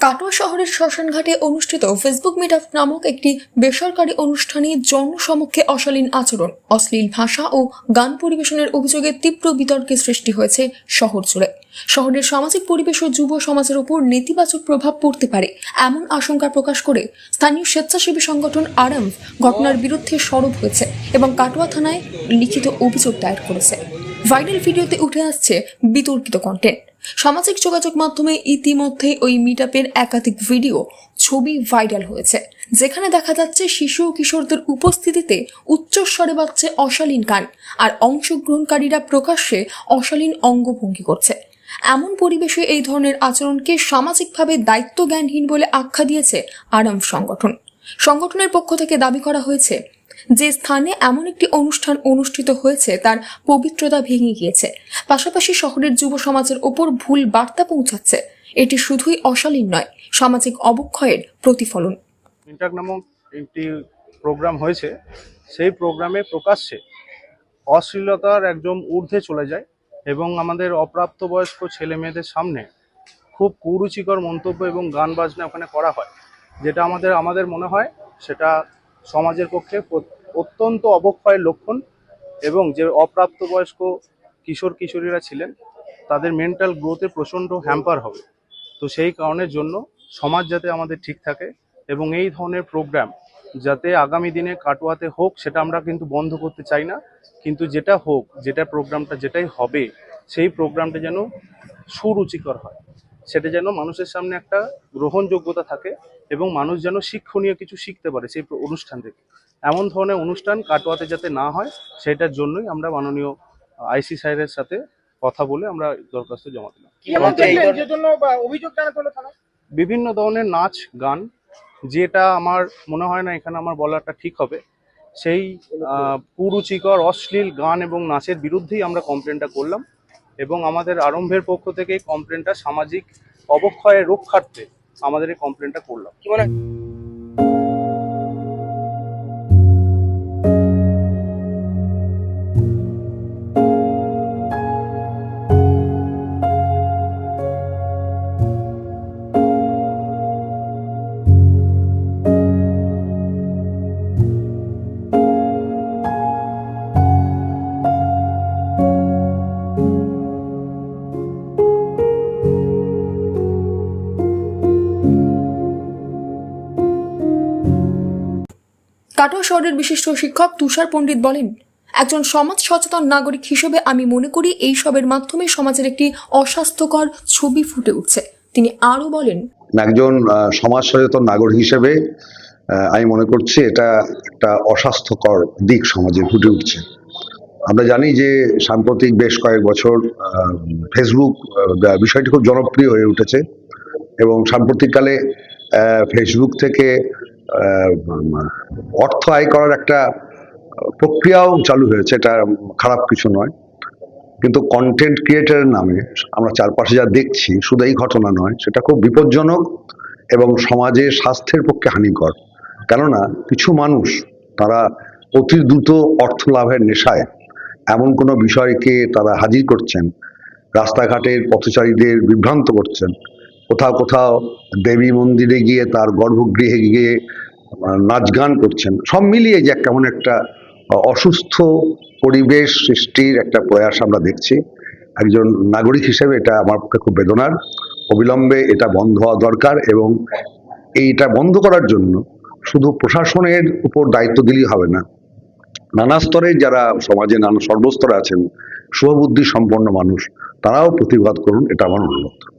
কাটোয়া শহরের শ্মশানঘাটে অনুষ্ঠিত Facebook meet up নামক একটি বেসরকারি অনুষ্ঠানে জনসমক্ষে অশালীন আচরণ, অশ্লীল ভাষা ও গান পরিবেশনের অভিযোগে তীব্র বিতর্কের সৃষ্টি হয়েছে শহর জুড়ে। শহরের সামাজিক পরিবেশ ও যুব সমাজের উপর নেতিবাচক প্রভাব পড়তে পারে এমন আশঙ্কা প্রকাশ করে স্থানীয় স্বেচ্ছাসেবী সংগঠন আরাম ঘটনার বিরুদ্ধে সরব হয়েছে এবং কাটোয়া থানায় লিখিত অভিযোগ দায়ের করেছে। ভাইরাল ভিডিওতে উঠে আসছে বিতর্কিত কন্টেন্ট সামাজিক যোগাযোগ মাধ্যমে ইতিমধ্যে ওই মিটআপের একাধিক ভিডিও ছবি ভাইরাল হয়েছে। যেখানে দেখা যাচ্ছে শিশু ও কিশোরদের উপস্থিতিতে উচ্চস্বরে বাজছে অশালীন গান আর অংশগ্রহণকারীরা প্রকাশ্যে অশালীন অঙ্গভঙ্গি করছে। এমন পরিবেশে এই ধরনের আচরণকে সামাজিকভাবে দায়িত্ব জ্ঞানহীন বলে আখ্যা দিয়েছে আরাম সংগঠন। সংগঠনের পক্ষ থেকে দাবি করা হয়েছে যে স্থানে এমন একটি অনুষ্ঠান অনুষ্ঠিত হয়েছে, তার পবিত্রতা ভেঙে গিয়েছে। পাশাপাশি শহরের যুব সমাজের ওপর ভুল বার্তা পৌঁছাচ্ছে। এটি শুধুই অশালীন নয়, সামাজিক অবক্ষয়ের প্রতিফলন। ইন্টাক নামক একটি প্রোগ্রাম হয়েছে, সেই প্রোগ্রামে প্রকাশ্যে অশ্লীলতার একদম ঊর্ধ্বে চলে যায় এবং আমাদের অপ্রাপ্তবয়স্ক ছেলে মেয়েদের সামনে খুব কুরুচিকর মন্তব্য এবং গান বাজনা ওখানে করা হয়। যেটা আমাদের আমাদের মনে হয় সেটা সমাজের পক্ষে অত্যন্ত অবক্ষয়ের লক্ষণ এবং যে অপ্রাপ্তবয়স্ক কিশোর কিশোরীরা ছিলেন, তাদের মেন্টাল গ্রোথে প্রচণ্ড হ্যাম্পার হবে। তো সেই কারণের জন্য সমাজ যাতে আমাদের ঠিক থাকে এবং এই ধরনের প্রোগ্রাম যাতে আগামী দিনে কাটোয়াতে হোক, সেটা আমরা কিন্তু বন্ধ করতে চাই না। কিন্তু যেটা হোক, যেটা প্রোগ্রামটা যেটাই হবে, সেই প্রোগ্রামটা যেন সুরুচিকর হয়। সেটা যেন মানুষের সামনে একটা গ্রহণযোগ্যতা থাকে এবং মানুষ যেন শিক্ষণীয় কিছু শিখতে পারে সেই অনুষ্ঠান থেকে। এমন ধরনের অনুষ্ঠান কাটোয়াতে যাতে না হয় সেটার জন্যই আমরা মাননীয় আইসি সাহেবের সাথে কথা বলে আমরা দরখাস্ত জমা দিলাম। বিভিন্ন ধরনের নাচ গান যেটা আমার মনে হয় না এখানে আমার বলাটা ঠিক হবে সেই আহ, কুরুচিকর অশ্লীল গান এবং নাচের বিরুদ্ধেই আমরা কমপ্লেনটা করলাম এবং আমাদের আরম্ভের পক্ষ থেকে এই কমপ্লেনটা সামাজিক অবক্ষয়ের রক্ষার্থে আমাদের এই কমপ্লেনটা করলাম। কাটোয়া শহরের বিশিষ্ট শিক্ষক তুষার পণ্ডিত বলেন, একজন সমাজ সচেতন নাগরিক হিসেবে আমি মনে করি এই সবের মাধ্যমে সমাজের একটি অস্বাস্থ্যকর ছবি ফুটে উঠছে। তিনি আরও বলেন, একজন সমাজ সচেতন নাগরিক হিসেবে আমি মনে করছি এটা একটা অস্বাস্থ্যকর দিক সমাজে ফুটে উঠছে। আমরা জানি যে সাম্প্রতিক বেশ কয়েক বছর ফেসবুক বিষয়টি খুব জনপ্রিয় হয়ে উঠেছে এবং সাম্প্রতিককালে ফেসবুক থেকে অর্থ আয় করার একটা প্রক্রিয়াও চালু হয়েছে, এটা খারাপ কিছু নয়। কিন্তু কন্টেন্ট ক্রিয়েটারের নামে আমরা চারপাশে যা দেখছি, শুধু এই ঘটনা নয়, সেটা খুব বিপজ্জনক এবং সমাজের স্বাস্থ্যের পক্ষে হানিকর। কেননা কিছু মানুষ, তারা অতি দ্রুত অর্থ লাভের নেশায় এমন কোনো বিষয়কে তারা হাজির করছেন, রাস্তাঘাটের পথচারীদের বিভ্রান্ত করছেন। কোথাও কোথাও দেবী মন্দিরে গিয়ে তার গর্ভগৃহে গিয়ে নাচ গান করছেন। সব মিলিয়ে যে কেমন একটা অসুস্থ পরিবেশ সৃষ্টির একটা প্রয়াস আমরা দেখছি। একজন নাগরিক হিসেবে এটা আমার পক্ষে খুব বেদনার। অবিলম্বে এটা বন্ধ হওয়া দরকার এবং এইটা বন্ধ করার জন্য শুধু প্রশাসনের উপর দায়িত্ব দিলেই হবে না। নানা স্তরে যারা সমাজে নানা সর্বস্তরে আছেন, শুভবুদ্ধি সম্পন্ন মানুষ, তারাও প্রতিবাদ করুন, এটা আমার অনুরোধ।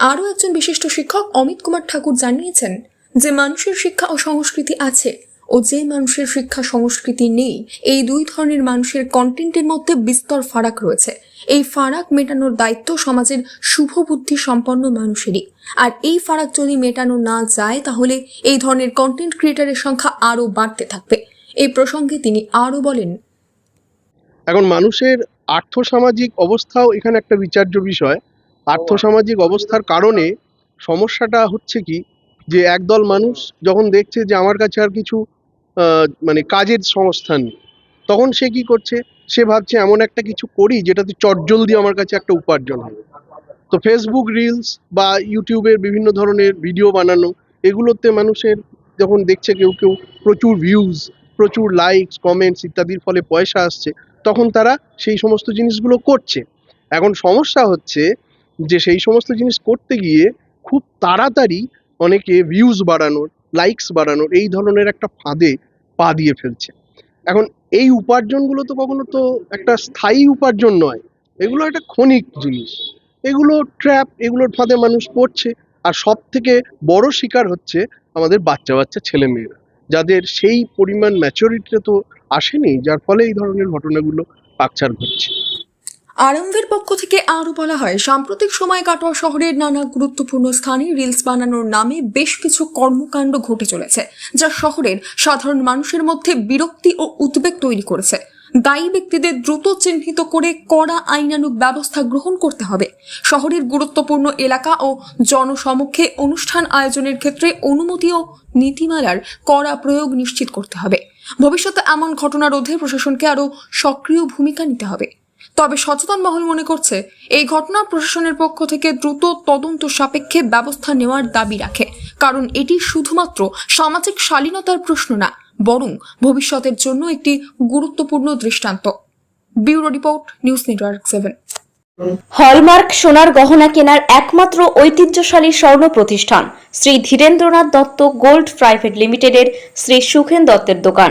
আরও একজন বিশিষ্ট শিক্ষক অমিত কুমার ঠাকুর জানিয়েছেন যে মানুষের শিক্ষা ও সংস্কৃতি আছে ও যে মানুষের শিক্ষা সংস্কৃতি নেই, এই দুই ধরনের মানুষের কন্টেন্টের মধ্যে বিস্তর ফারাক রয়েছে। এই ফারাক মেটানোর দায়িত্ব সমাজের শুভ বুদ্ধি সম্পন্ন মানুষেরই। আর এই ফারাক যদি মেটানো না যায়, তাহলে এই ধরনের কন্টেন্ট ক্রিয়েটারের সংখ্যা আরও বাড়তে থাকবে। এই প্রসঙ্গে তিনি আরও বলেন, এখন মানুষের আর্থসামাজিক অবস্থাও এখানে একটা বিচার্য বিষয়। আর্থসামাজিক অবস্থার কারণে সমস্যাটা হচ্ছে কি, যে একদল মানুষ যখন দেখছে যে আমার কাছে আর কিছু মানে কাজের সংস্থান তখন সে কি করছে? সে ভাবছে এমন একটা কিছু করি যেটাতে চটজলদি আমার কাছে একটা উপার্জন হবে। তো ফেসবুক রিলস বা ইউটিউবের বিভিন্ন ধরনের ভিডিও বানানো, এগুলোতে মানুষের যখন দেখছে কেউ কেউ প্রচুর ভিউজ প্রচুর লাইকস কমেন্টস ইত্যাদির ফলে পয়সা আসছে, তখন তারা সেই সমস্ত জিনিসগুলো করছে। এখন সমস্যা হচ্ছে যে সেই সমস্ত জিনিস করতে গিয়ে খুব তাড়াতাড়ি অনেকে ভিউজ বাড়ানোর লাইকস বাড়ানোর এই ধরনের একটা ফাঁদে পা দিয়ে ফেলছে। এখন এই উপার্জনগুলো তো কখনো তো একটা স্থায়ী উপার্জন নয়, এগুলো একটা ক্ষণিক জিনিস। এগুলো ট্র্যাপ এগুলোর ফাঁদে মানুষ পড়ছে। আর সব থেকে বড় শিকার হচ্ছে আমাদের বাচ্চা বাচ্চা ছেলেমেয়েরা, যাদের সেই পরিমাণ ম্যাচুরিটিটা তো আসেনি, যার ফলে এই ধরনের ঘটনাগুলো পাকচার ঘটছে। আরএমভির পক্ষ থেকে আরও বলা হয়, সাম্প্রতিক সময়ে কাটোয়া শহরের নানা গুরুত্বপূর্ণ স্থানে রিলস বানানোর নামে বেশ কিছু কর্মকাণ্ড ঘটে চলেছে, যা শহরের সাধারণ মানুষের মধ্যে বিরক্তি ও উদ্বেগ তৈরি করেছে। দায়ী ব্যক্তিদের দ্রুত চিহ্নিত করে কড়া আইনানুগ ব্যবস্থা গ্রহণ করতে হবে। শহরের গুরুত্বপূর্ণ এলাকা ও জনসমক্ষে অনুষ্ঠান আয়োজনের ক্ষেত্রে অনুমতি ও নীতিমালার কড়া প্রয়োগ নিশ্চিত করতে হবে। ভবিষ্যতে এমন ঘটনা রোধে প্রশাসনকে আরও সক্রিয় ভূমিকা নিতে হবে। তবে সচেতন মহল মনে করছে, এই ঘটনা প্রশাসনের পক্ষ থেকে দ্রুত তদন্ত সাপেক্ষে ব্যবস্থা নেওয়ার দাবি রাখে। কারণ এটি শুধুমাত্র সামাজিক শালীনতার প্রশ্ন না, বরং ভবিষ্যতের জন্য একটি গুরুত্বপূর্ণ দৃষ্টান্ত। Bureau report, news network seven. Hallmark সোনার গহনা কেনার একমাত্র ঐতিহ্যশালী স্বর্ণ প্রতিষ্ঠান, শ্রী ধীরেন্দ্রনাথ দত্ত গোল্ড প্রাইভেট লিমিটেডের শ্রী সুখেন দত্তের দোকান।